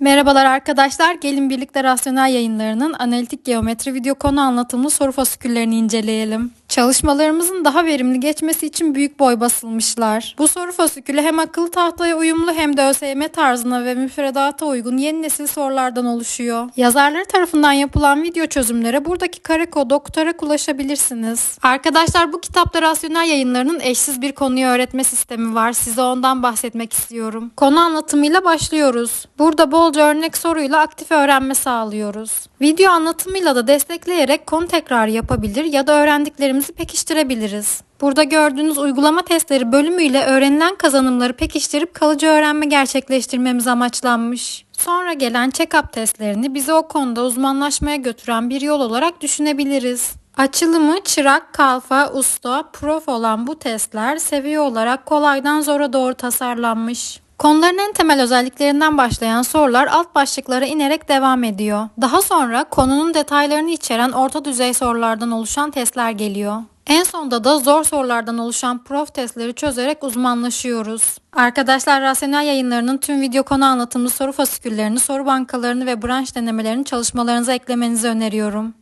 Merhabalar arkadaşlar. Gelin birlikte rasyonel yayınlarının analitik geometri video konu anlatımlı soru fasiküllerini inceleyelim. Çalışmalarımızın daha verimli geçmesi için büyük boy basılmışlar. Bu soru fasikülü hem akıllı tahtaya uyumlu hem de ÖSYM tarzına ve müfredata uygun yeni nesil sorulardan oluşuyor. Yazarları tarafından yapılan video çözümlere buradaki kare kodu okutarak ulaşabilirsiniz. Arkadaşlar bu kitapta rasyonel yayınlarının eşsiz bir konuyu öğretme sistemi var. Size ondan bahsetmek istiyorum. Konu anlatımıyla başlıyoruz. Burada bolca örnek soruyla aktif öğrenme sağlıyoruz. Video anlatımıyla da destekleyerek konu tekrarı yapabilir ya da öğrendiklerimizi pekiştirebiliriz. Burada gördüğünüz uygulama testleri bölümüyle öğrenilen kazanımları pekiştirip kalıcı öğrenme gerçekleştirmemiz amaçlanmış. Sonra gelen check-up testlerini bizi o konuda uzmanlaşmaya götüren bir yol olarak düşünebiliriz. Açılımı çırak, kalfa, usta, prof olan bu testler seviye olarak kolaydan zora doğru tasarlanmış. Konuların en temel özelliklerinden başlayan sorular alt başlıklara inerek devam ediyor. Daha sonra konunun detaylarını içeren orta düzey sorulardan oluşan testler geliyor. En sonda da zor sorulardan oluşan prof testleri çözerek uzmanlaşıyoruz. Arkadaşlar rasyonel yayınlarının tüm video konu anlatımlı soru fasiküllerini, soru bankalarını ve branş denemelerini çalışmalarınıza eklemenizi öneriyorum.